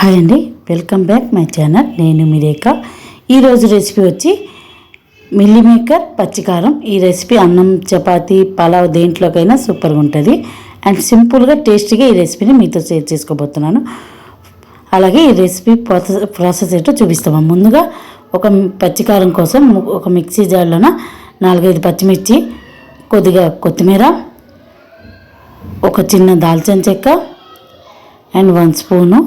Hi అండి welcome back my channel. నేను మీ ఈరోజు రెసిపీ వచ్చి మిల్లీ మేకర్ పచ్చికారం. ఈ రెసిపీ అన్నం చపాతి పలావ్ దేంట్లోకైనా సూపర్గా ఉంటుంది. అండ్ సింపుల్గా టేస్టీగా ఈ రెసిపీని మీతో షేర్ చేసుకోబోతున్నాను. అలాగే ఈ రెసిపీ ప్రాసెస్ ప్రాసెస్ ఏంటో చూపిస్తాము? ముందుగా ఒక పచ్చికారం కోసం ఒక మిక్సీ జార్లోన నాలుగైదు పచ్చిమిర్చి కొద్దిగా కొత్తిమీర ఒక చిన్న దాల్చిన చెక్క అండ్ వన్ స్పూను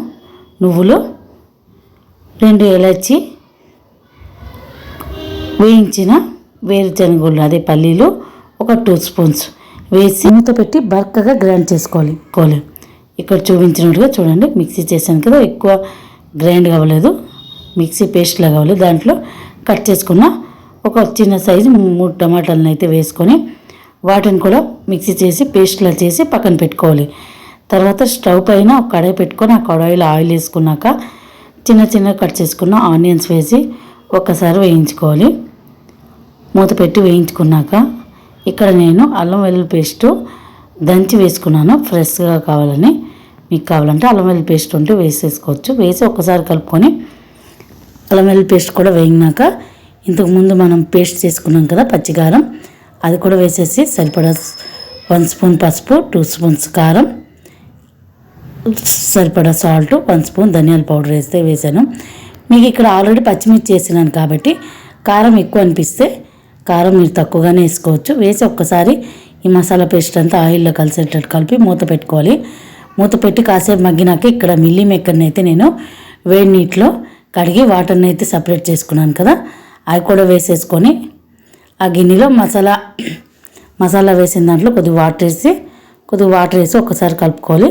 నువ్వులు రెండు ఇలాచి వేయించిన వేరుశనగుళ్ళు అదే పల్లీలు ఒక టూ స్పూన్స్ వేసి మూత పెట్టి బరకగా గ్రైండ్ చేసుకోవాలి. కోలి. ఇక్కడ చూపించినట్టుగా చూడండి. మిక్సీ చేశాను కదా ఎక్కువ గ్రైండ్ కావలేదు. మిక్సీ పేస్ట్లా కావాలి దాంట్లో కట్ చేసుకున్న ఒక చిన్న సైజు మూడు టమాటాలను అయితే వేసుకొని వాటిని కూడా మిక్సీ చేసి పేస్ట్లా చేసి పక్కన పెట్టుకోవాలి. తర్వాత స్టవ్ పైన ఒక కడాయి పెట్టుకొని ఆ కడాయిలో ఆయిల్ వేసుకున్నాక చిన్న చిన్న కట్ చేసుకున్న ఆనియన్స్ వేసి ఒక్కసారి వేయించుకోవాలి. మూత పెట్టి వేయించుకున్నాక ఇక్కడ నేను అల్లం వెల్లుల్లి పేస్టు దంచి వేసుకున్నాను. ఫ్రెష్గా కావాలని మీకు కావాలంటే అల్లం వెల్లుల్లి పేస్ట్ ఉంటే వేసేసుకోవచ్చు. వేసి ఒక్కసారి కలుపుకొని అల్లం వెల్లుల్లి పేస్ట్ కూడా వేయినాక ఇంతకుముందు మనం పేస్ట్ చేసుకున్నాం కదా పచ్చికారం అది కూడా వేసేసి సరిపడా వన్ స్పూన్ పసుపు టూ స్పూన్స్ కారం సరిపడా సాల్ట్ వన్ స్పూన్ ధనియాల పౌడర్ వేస్తే వేసాను. మీకు ఇక్కడ ఆల్రెడీ పచ్చిమిర్చి వేసినాను కాబట్టి కారం ఎక్కువ అనిపిస్తే కారం మీరు తక్కువగానే వేసుకోవచ్చు. వేసి ఒక్కసారి ఈ మసాలా పేస్ట్ అంతా ఆయిల్లో కలిసేటట్టు కలిపి మూత పెట్టుకోవాలి. మూత పెట్టి కాసేపు మగ్గినాక ఇక్కడ మిల్లీ మేకర్ని అయితే నేను వేడి నీటిలో కడిగి వాటర్ని అయితే సపరేట్ చేసుకున్నాను కదా అవి కూడా వేసేసుకొని ఆ గిన్నెలో మసాలా మసాలా వేసిన దాంట్లో కొద్దిగా వాటర్ వేసి కొద్దిగా వాటర్ వేసి ఒకసారి కలుపుకోవాలి.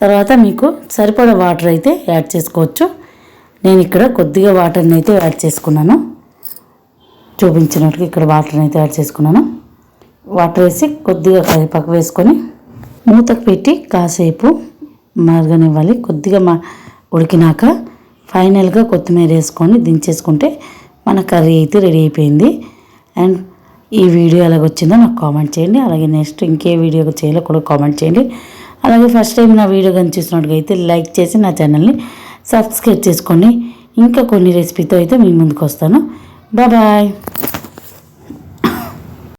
తర్వాత మీకు సరిపడా వాటర్ అయితే యాడ్ చేసుకోవచ్చు. నేను ఇక్కడ కొద్దిగా వాటర్ని అయితే యాడ్ చేసుకున్నాను. చూపించినట్టుగా ఇక్కడ వాటర్ని అయితే యాడ్ చేసుకున్నాను. వాటర్ వేసి కొద్దిగా కరివేపాకు వేసుకొని మూతకు పెట్టి కాసేపు మరగనివ్వాలి. కొద్దిగా మా ఉడికినాక ఫైనల్గా కొత్తిమీర వేసుకొని దించేసుకుంటే మన కర్రీ అయితే రెడీ అయిపోయింది. అండ్ ఈ వీడియో ఎలాగొచ్చిందో నాకు కామెంట్ చేయండి. అలాగే నెక్స్ట్ ఇంకే వీడియో చేయాలో కూడా కామెంట్ చేయండి. అలాగే ఫస్ట్ టైం నా వీడియో కానీ చూసినట్టుగా అయితే లైక్ చేసి నా ఛానల్ని సబ్స్క్రైబ్ చేసుకోండి ఇంకా కొన్ని రెసిపీతో అయితే మీ ముందుకు వస్తాను. బాయ్